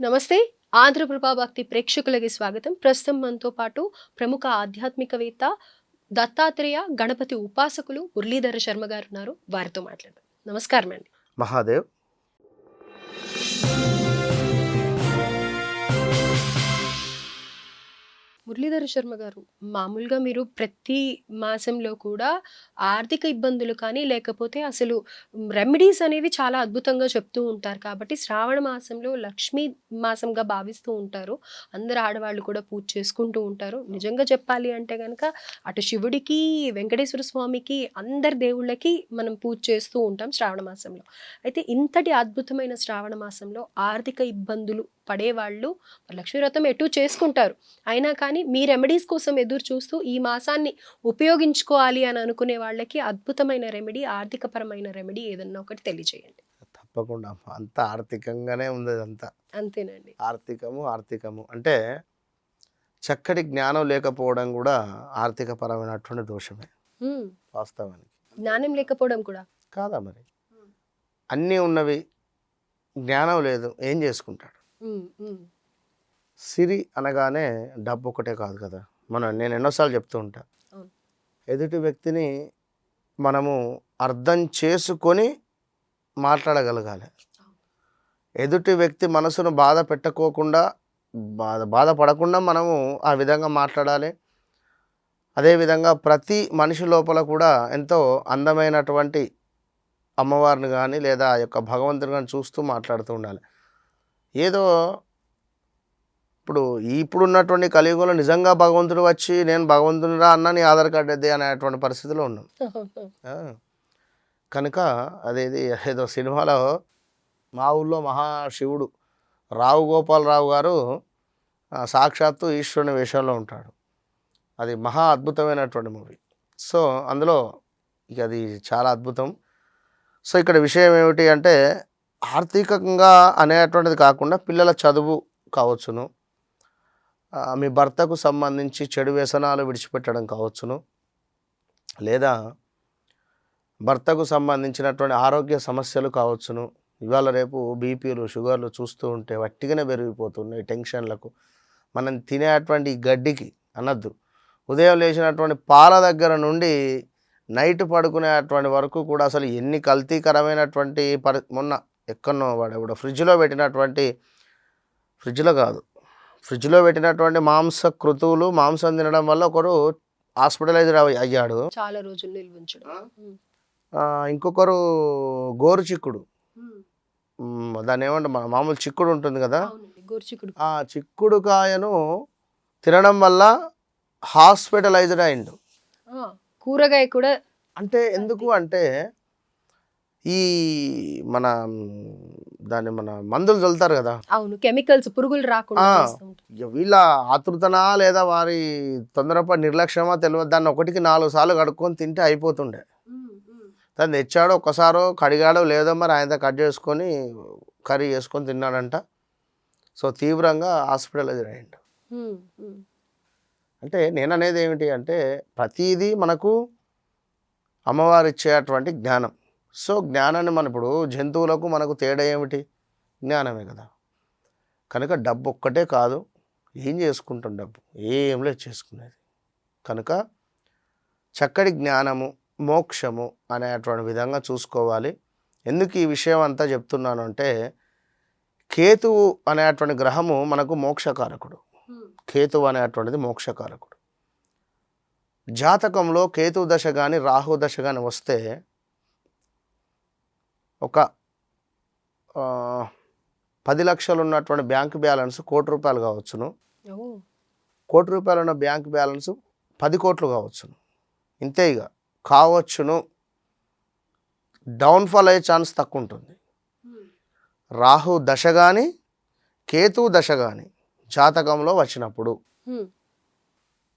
నమస్తే. ఆంధ్రప్రభ భక్తి ప్రేక్షకులకి స్వాగతం. ప్రస్తుతం మనతో పాటు ప్రముఖ ఆధ్యాత్మికవేత్త దత్తాత్రేయ గణపతి ఉపాసకులు మురళీధర శర్మ గారు ఉన్నారు. వారితో మాట్లాడదాం. నమస్కారం అండి మహాదేవ్. మురళీధర శర్మ గారు మామూలుగా మీరు ప్రతి మాసంలో కూడా ఆర్థిక ఇబ్బందులు కానీ లేకపోతే అసలు రెమెడీస్ అనేవి చాలా అద్భుతంగా చెప్తూ ఉంటారు. కాబట్టి శ్రావణ మాసంలో లక్ష్మీ మాసంగా భావిస్తూ ఉంటారు. అందరు ఆడవాళ్ళు కూడా పూజ చేసుకుంటూ ఉంటారు. నిజంగా చెప్పాలి అంటే కనుక అటు శివుడికి వెంకటేశ్వర స్వామికి అందరి దేవుళ్ళకి మనం పూజ చేస్తూ ఉంటాం శ్రావణ మాసంలో. అయితే ఇంతటి అద్భుతమైన శ్రావణ మాసంలో ఆర్థిక ఇబ్బందులు పడేవాళ్ళు లక్ష్మీ వ్రతం ఎటు చేసుకుంటారు? అయినా కానీ మీ రెమెడీస్ కోసం ఎదురు చూస్తూ ఈ మాసాన్ని ఉపయోగించుకోవాలి అని అనుకునే వాళ్ళకి అద్భుతమైన రెమెడీ ఆర్థికపరమైన రెమెడీ ఏదన్నా ఒకటి తెలియజేయండి. తప్పకుండా. అంతా ఆర్థికంగానే ఉంది అదంతా. అంతేనండి. ఆర్థికము ఆర్థికము. అంటే చక్కటి జ్ఞానం లేకపోవడం కూడా ఆర్థికపరమైనటువంటి దోషమే. హ్మ్. వాస్తవానికి. జ్ఞానం లేకపోవడం కూడా. కాదా మరి? అన్నీ ఉన్నవి జ్ఞానం లేదు. ఏం చేసుకుంటాడు. సిరి అనగానే డబ్బు ఒకటే కాదు కదా. మనం నేను ఎన్నోసార్లు చెప్తూ ఉంటా. ఎదుటి వ్యక్తిని మనము అర్థం చేసుకొని మాట్లాడగలగాలి. ఎదుటి వ్యక్తి మనసును బాధ పెట్టుకోకుండా బాధ బాధపడకుండా మనము ఆ విధంగా మాట్లాడాలి. అదేవిధంగా ప్రతి మనిషి లోపల కూడా ఎంతో అందమైనటువంటి అమ్మవారిని కానీ లేదా ఆ యొక్క భగవంతుని కానీ చూస్తూ మాట్లాడుతూ ఉండాలి. ఏదో ఇప్పుడు ఇప్పుడు ఉన్నటువంటి కలియుగంలో నిజంగా భగవంతుడు వచ్చి నేను భగవంతునిరా అన్న నీ ఆధార్ కార్డు అదే అనేటువంటి పరిస్థితిలో ఉన్నాం. కనుక అదేది ఏదో సినిమాలో మా ఊళ్ళో మహాశివుడు రావు గోపాలరావు గారు సాక్షాత్తు ఈశ్వరుని వేషంలో ఉంటాడు. అది మహా అద్భుతమైనటువంటి మూవీ. సో అందులో ఇక అది చాలా అద్భుతం. సో ఇక్కడ విషయం ఏమిటి అంటే ఆర్థికంగా అనేటువంటిది కాకుండా పిల్లల చదువు కావచ్చును. మీ భర్తకు సంబంధించి చెడు వ్యసనాలు విడిచిపెట్టడం కావచ్చును. లేదా భర్తకు సంబంధించినటువంటి ఆరోగ్య సమస్యలు కావచ్చును. ఇవాళ రేపు బీపీలు షుగర్లు చూస్తూ ఉంటే వట్టిగానే పెరిగిపోతున్నాయి టెన్షన్లకు. మనం తినేటువంటి అటువంటి గడ్డికి అనద్దు. ఉదయం లేచినటువంటి పాల దగ్గర నుండి నైట్ పడుకునేటువంటి వరకు కూడా అసలు ఎన్ని కల్తీకరమైనటువంటి పరి మొన్న ఎక్కడనో వాడు ఎవడో ఫ్రిడ్జ్లో పెట్టినటువంటి ఫ్రిడ్జ్లో కాదు ఫ్రిడ్జ్లో పెట్టినటువంటి మాంస కృతువులు మాంసం తినడం వల్ల ఒకరు హాస్పిటలైజ్ అయ్యాడు. చాలా రోజులు నిల్వ ఉంచడం హ్మ్. ఆ, ఇంకొకరు గోరు చిక్కుడు దాన్ని ఏమంటే మామూలు చిక్కుడు ఉంటుంది కదా? ఆ చిక్కుడు కాయను తినడం వల్ల హాస్పిటలైజ్డ్ అయిండు. కూరగాయ కూడా అంటే ఎందుకు అంటే ఈ మన దాన్ని మన మందులు చల్లుతారు కదా అవును కెమికల్స్ పురుగులు రాకుండా. ఇక వీళ్ళ ఆతృతనా లేదా వారి తొందరపడి నిర్లక్ష్యమా తెలియదు దాన్ని ఒకటికి నాలుగు సార్లు కడుక్కొని తింటే అయిపోతుండే. దాన్ని తెచ్చాడో ఒక్కసారో కడిగాడో లేదో మరి ఆయన కట్ చేసుకొని కర్రీ చేసుకొని తిన్నాడంట సో తీవ్రంగా హ్మ్, హ్మ్. అంటే నేను అనేది ఏమిటి అంటే ప్రతిదీ మనకు అమ్మవారు ఇచ్చేటువంటి జ్ఞానం సో జ్ఞానాన్ని మన ఇప్పుడు జంతువులకు మనకు తేడా ఏమిటి? జ్ఞానమే కదా. కనుక డబ్బు ఒక్కటే కాదు ఏం చేసుకుంటాం డబ్బు? ఏం లేదు చేసుకునేది. కనుక చక్కటి జ్ఞానము మోక్షము అనేటువంటి విధంగా చూసుకోవాలి. ఎందుకు ఈ విషయం అంతా చెప్తున్నాను అంటే కేతువు అనేటువంటి గ్రహము మనకు మోక్షకారకుడు. కేతువు అనేటువంటిది మోక్షకారకుడు. జాతకంలో కేతువు దశ కానీ రాహు దశ కానీ వస్తే ఒక పది లక్షలు ఉన్నటువంటి బ్యాంక్ బ్యాలెన్స్ కోటి రూపాయలు కావచ్చును. కోటి రూపాయలు ఉన్న బ్యాంక్ బ్యాలెన్స్ పది కోట్లు కావచ్చును. ఇంతే ఇక కావచ్చును. డౌన్ఫాల్ అయ్యే ఛాన్స్ తక్కువ ఉంటుంది. రాహు దశ కానీ కేతువు దశ కానీ జాతకంలో వచ్చినప్పుడు.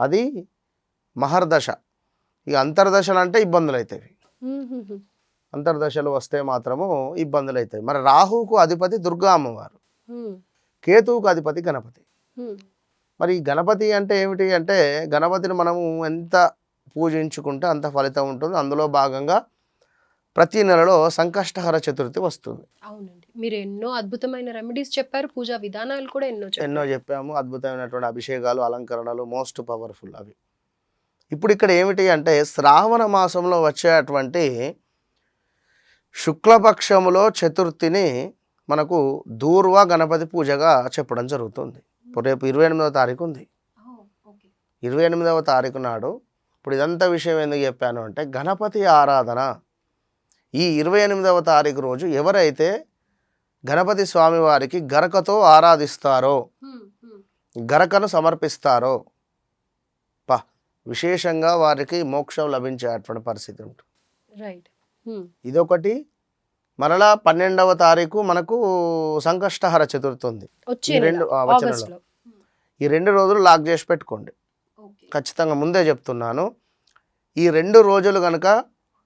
అది మహర్దశ. ఇక అంతర్దశలు అంటే ఇబ్బందులు అవుతాయి. అంతర్దశలు వస్తే మాత్రము ఇబ్బందులు అవుతాయి మరి రాహువుకు అధిపతి దుర్గా అమ్మవారు. కేతువుకు అధిపతి గణపతి. మరి ఈ గణపతి అంటే ఏమిటి అంటే గణపతిని మనము ఎంత పూజించుకుంటే అంత ఫలితం ఉంటుంది. అందులో భాగంగా ప్రతి నెలలో సంకష్టహర చతుర్థి వస్తుంది. అవునండి. మీరు ఎన్నో అద్భుతమైన రెమెడీస్ చెప్పారు. పూజా విధానాలు కూడా ఎన్నో ఎన్నో చెప్పాము. అద్భుతమైనటువంటి అభిషేకాలు అలంకరణలు మోస్ట్ పవర్ఫుల్ అవి. ఇప్పుడు ఇక్కడ ఏమిటి అంటే శ్రావణ మాసంలో వచ్చేటువంటి శుక్లపక్షములో చతుర్థిని మనకు దూర్వ గణపతి పూజగా చెప్పడం జరుగుతుంది. రేపు ఇరవై ఎనిమిదవ తారీఖు ఉంది. ఇరవై ఎనిమిదవ తారీఖు నాడు ఇప్పుడు ఇదంతా విషయం ఎందుకు చెప్పాను అంటే గణపతి ఆరాధన. ఈ ఇరవై ఎనిమిదవ తారీఖు రోజు ఎవరైతే గణపతి స్వామి వారికి గరకతో ఆరాధిస్తారో గరకను సమర్పిస్తారో పా విశేషంగా వారికి మోక్షం లభించేటువంటి పరిస్థితి ఉంటుంది. రైట్. ఇదొకటి. మరలా పన్నెండవ తారీఖు మనకు సంకష్టహర చతుర్థి ఉంది రెండు వచనంలో. ఈ రెండు రోజులు లాక్ చేసి పెట్టుకోండి. ఖచ్చితంగా ముందే చెప్తున్నాను. ఈ రెండు రోజులు కనుక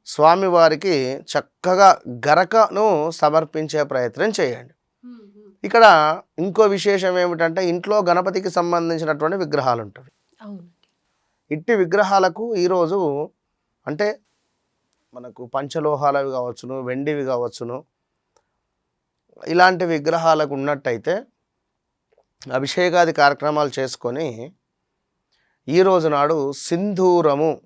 స్వామివారికి చక్కగా గరకను సమర్పించే ప్రయత్నం చేయండి. ఇక్కడ ఇంకో విశేషం ఏమిటంటే ఇంట్లో గణపతికి సంబంధించినటువంటి విగ్రహాలు ఉంటాయి ఇట్టి విగ్రహాలకు ఈరోజు అంటే మనకు పంచలోహాలవి కావచ్చును వెండివి కావచ్చును. ఇలాంటి విగ్రహాలకు ఉన్నట్టయితే అభిషేకాది కార్యక్రమాలు చేసుకొని ఈ రోజు నాడు సింధూరము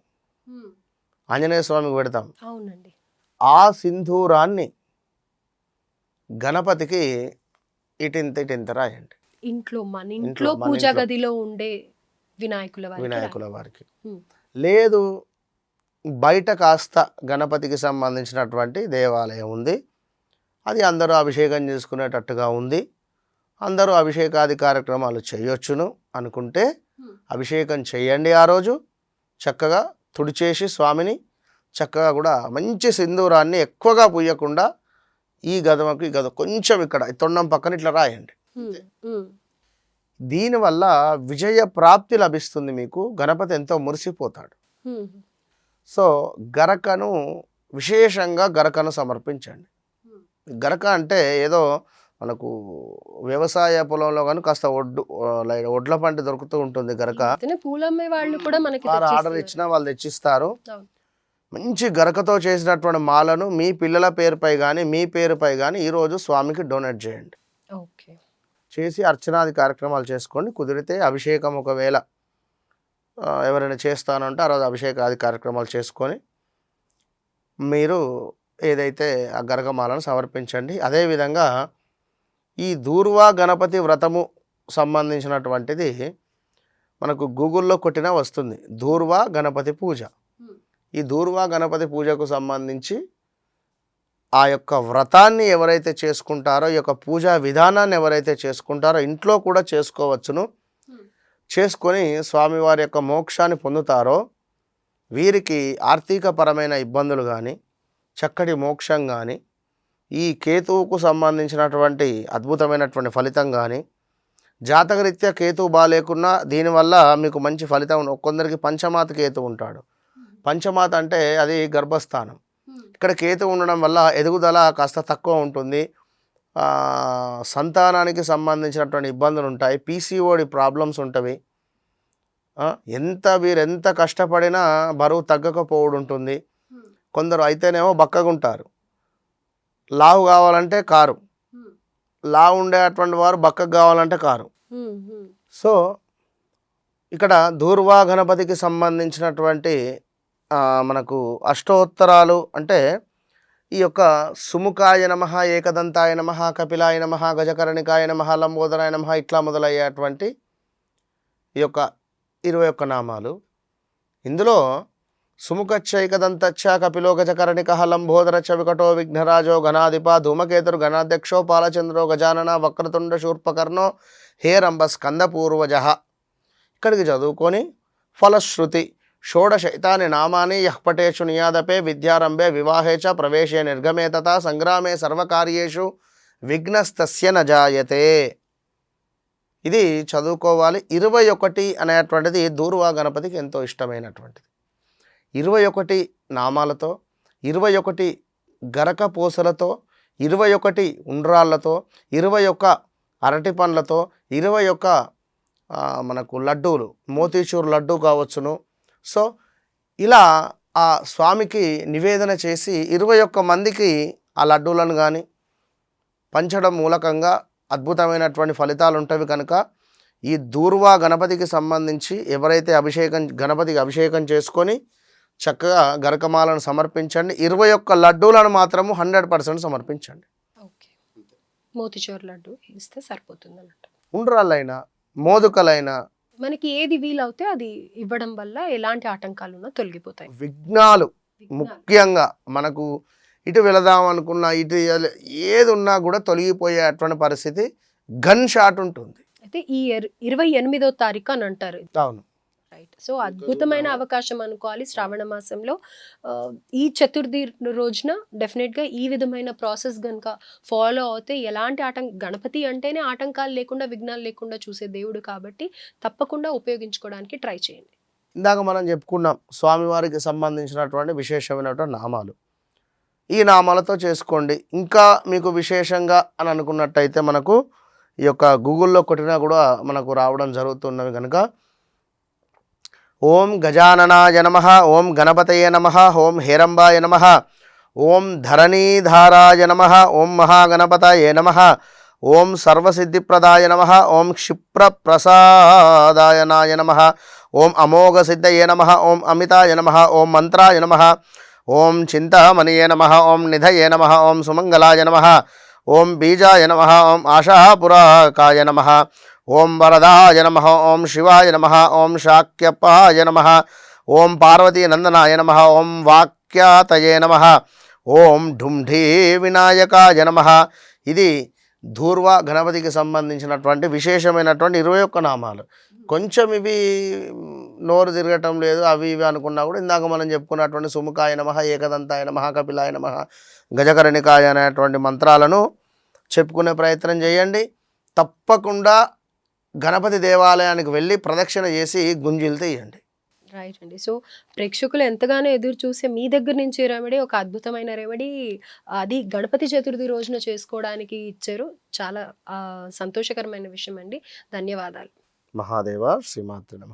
ఆంజనేయ స్వామికి పెడతాం. అవునండి. ఆ సింధూరాన్ని గణపతికి ఇటింత ఇటింత రాయండి. ఇంట్లో మన ఇంట్లో, పూజా. గదిలో ఉండే వినాయకుల వారికి వినాయకుల వారికి. లేదు బయట కాస్త గణపతికి సంబంధించినటువంటి దేవాలయం ఉంది. అది అందరూ అభిషేకం చేసుకునేటట్టుగా ఉంది. అందరూ అభిషేకాది కార్యక్రమాలు చేయొచ్చును అనుకుంటే. అభిషేకం చేయండి ఆ రోజు. చక్కగా తుడిచేసి స్వామిని చక్కగా కూడా మంచి సింధూరాన్ని ఎక్కువగా పుయ్యకుండా ఈ గదమకు ఈ గద కొంచెం ఇక్కడ తొండం పక్కన ఇట్లా రాయండి. దీనివల్ల విజయ ప్రాప్తి లభిస్తుంది మీకు. గణపతి ఎంతో మురిసిపోతాడు. సో గరకను విశేషంగా గరకను సమర్పించండి. గరక అంటే ఏదో మనకు వ్యవసాయ పొలంలో కానీ కాస్త ఒడ్డు ఒడ్ల పంట దొరుకుతూ ఉంటుంది గరక. వాళ్ళు కూడా మనకి ఆర్డర్. ఇచ్చినా వాళ్ళు తెచ్చిస్తారు. మంచి గరకతో చేసినటువంటి మాలను మీ పిల్లల పేరుపై కానీ మీ పేరుపై కానీ ఈరోజు స్వామికి డొనేట్ చేయండి. ఓకే. చేసి అర్చనాది కార్యక్రమాలు చేసుకోండి. కుదిరితే అభిషేకం ఒకవేళ ఎవరైనా చేస్తానంటే ఆ రోజు అభిషేకాది కార్యక్రమాలు చేసుకొని మీరు ఏదైతే ఆ గరగమాలను సమర్పించండి. అదేవిధంగా ఈ దూర్వా గణపతి వ్రతము సంబంధించినటువంటిది మనకు గూగుల్లో కొట్టినా వస్తుంది. దూర్వా గణపతి పూజ. ఈ దూర్వా గణపతి పూజకు సంబంధించి ఆ యొక్క వ్రతాన్ని ఎవరైతే చేసుకుంటారో ఈ యొక్క పూజా విధానాన్ని ఎవరైతే చేసుకుంటారో ఇంట్లో కూడా చేసుకోవచ్చును. చేసుకొని స్వామివారి యొక్క మోక్షాన్ని పొందుతారో వీరికి ఆర్థికపరమైన ఇబ్బందులు కానీ చక్కటి మోక్షం కానీ ఈ కేతువుకు సంబంధించినటువంటి అద్భుతమైనటువంటి ఫలితం కానీ జాతకరీత్యా కేతువు బాగాలేకున్నా దీనివల్ల మీకు మంచి ఫలితం కొందరికి పంచమాత కేతు ఉంటాడు. పంచమాత అంటే అది గర్భస్థానం. ఇక్కడ కేతు ఉండడం వల్ల ఎదుగుదల కాస్త తక్కువ ఉంటుంది. సంతానానికి సంబంధించినటువంటి ఇబ్బందులు ఉంటాయి పీసీఓడి ప్రాబ్లమ్స్ ఉంటవి ఎంత వీరెంత కష్టపడినా బరువు తగ్గకపోవడం ఉంటుంది కొందరు అయితేనేమో బక్కగుంటారు. లావు కావాలంటే కారు. లావు ఉండేటువంటి వారు బక్కకు కావాలంటే కారు. సో ఇక్కడ దూర్వా గణపతికి సంబంధించినటువంటి మనకు అష్టోత్తరాలు అంటే ఈ యొక్క సుముఖాయ నమ ఏకదంతాయ నమ కపిలాయ నమ గజకరణికాయ నమ లంబోదరాయ నమ ఇట్లా మొదలయ్యేటువంటి ఈ యొక్క ఇరవై ఒక్క నామాలు. ఇందులో సుముఖచ్చైకదంతచ్చ కపిలో గజకరణిక లంబోదర వికటో విఘ్నరాజో ఘనాధిప ధూమకేతురు ఘనాధ్యక్షో పాలచంద్రో గజానన వక్రతుండ శూర్పకర్ణో హేరంబ స్కందపూర్వజ. ఇక్కడికి చదువుకొని ఫలశ్రుతి షోడశైతాని నామాని యఃపటేషు నియాదపే విద్యారంభే వివాహే చ ప్రవేశే నిర్గమే తథా సంగ్రామే సర్వకార్యేషు విఘ్నస్తస్య నజాయతే. ఇది చదువుకోవాలి. ఇరవై ఒకటి అనేటువంటిది దూర్వా గణపతికి ఎంతో ఇష్టమైనటువంటిది. ఇరవై ఒకటి నామాలతో ఇరవై ఒకటి గరక పూసలతో ఇరవై ఒకటి ఉండ్రాళ్ళతో ఇరవై ఒక్క అరటి పండ్లతో ఇరవై ఒక్క మనకు లడ్డూలు మోతీచూర్ లడ్డు కావచ్చును. సో ఇలా ఆ స్వామికి నివేదన చేసి ఇరవై ఒక్క మందికి ఆ లడ్డూలను కానీ పంచడం మూలకంగా అద్భుతమైనటువంటి ఫలితాలు ఉంటవి కనుక ఈ దూర్వా గణపతికి సంబంధించి ఎవరైతే అభిషేకం గణపతికి అభిషేకం చేసుకొని చక్కగా గరకమాలను సమర్పించండి. ఇరవై ఒక్క లడ్డూలను మాత్రము హండ్రెడ్ పర్సెంట్ సమర్పించండి. ఓకే. మోతిచూర్ లడ్డు ఇస్తే సరిపోతుంది అన్నట్టు ఉండ్రాళ్ళైనా మోదుకలైనా మనకి ఏది వీలవుతే అది ఇవ్వడం వల్ల ఎలాంటి ఆటంకాలు ఉన్నా తొలగిపోతాయి. విఘ్నాలు. ముఖ్యంగా మనకు ఇటు వెళదాం అనుకున్నా ఇటు ఏది ఉన్నా కూడా తొలగిపోయేటువంటి పరిస్థితి గన్ షాట్ ఉంటుంది. అయితే ఈ ఇర- ఇరవై ఎనిమిదో తారీఖు అని అంటారు. అవును. రైట్ సో అద్భుతమైన అవకాశం అనుకోవాలి శ్రావణ మాసంలో. ఈ చతుర్థి రోజున డెఫినెట్గా ఈ విధమైన ప్రాసెస్ కనుక ఫాలో అవుతే ఎలాంటి ఆటం గణపతి అంటేనే ఆటంకాలు లేకుండా విఘ్నాలు లేకుండా చూసే దేవుడు కాబట్టి తప్పకుండా ఉపయోగించుకోవడానికి ట్రై చేయండి. ఇందాక మనం చెప్పుకున్నాం స్వామివారికి సంబంధించినటువంటి విశేషమైనటువంటి నామాలు. ఈ నామాలతో చేసుకోండి. ఇంకా మీకు విశేషంగా అని అనుకున్నట్టయితే మనకు ఈ యొక్క గూగుల్లో కొట్టినా కూడా మనకు రావడం జరుగుతున్నవి కనుక ఓం గజాననాయ నమ ఓం గణపతయ నమ ఓం హేరంబాయ నమ ఓం ధరణీధారాయ నమ ఓం మహాగణపతయ నమ ఓం సర్వసిద్ధిప్రదాయ నమ ఓం క్షిప్రప్రసాదాయనాయ నమ ఓం అమోఘసిద్ధయే నమ ఓం అమితాయ నమ ఓం మంత్రాయ నమ ఓం చింతమణియే నమ ఓం నిధయే నమ ఓం సుమంగళాయ నమ ఓం బీజాయ నమ ఓం ఆశాపురాకాయ నమ ఓం వరదాయ నమ ఓం శివాయ నమ ఓం శాక్యపాయ నమ ఓం పార్వతీనందనాయ నమ ఓం వాక్యాతయే నమ ఓం ఢుంఢీ వినాయకాయ నమ. ఇది ధూర్వ గణపతికి సంబంధించినటువంటి విశేషమైనటువంటి ఇరవై ఒక్క నామాలు. కొంచెం ఇవి నోరు తిరగటం లేదు అవి ఇవి అనుకున్నా కూడా ఇందాక మనం చెప్పుకున్నటువంటి సుముఖాయ నమ ఏకదంతాయ నమ కపిలాయ నమ గజకరణికాయ అనేటువంటి మంత్రాలను చెప్పుకునే ప్రయత్నం చేయండి. తప్పకుండా గణపతి దేవాలయానికి వెళ్ళి ప్రదక్షిణ చేసి గుంజిలు తీయండి. రైట్ అండి. సో ప్రేక్షకులు ఎంతగానో ఎదురు చూసే మీ దగ్గర నుంచి రెమెడీ ఒక అద్భుతమైన రెమెడీ అది గణపతి చతుర్థి రోజున చేసుకోవడానికి ఇచ్చారు. చాలా సంతోషకరమైన విషయం అండి. ధన్యవాదాలు. మహాదేవ శ్రీమాతృ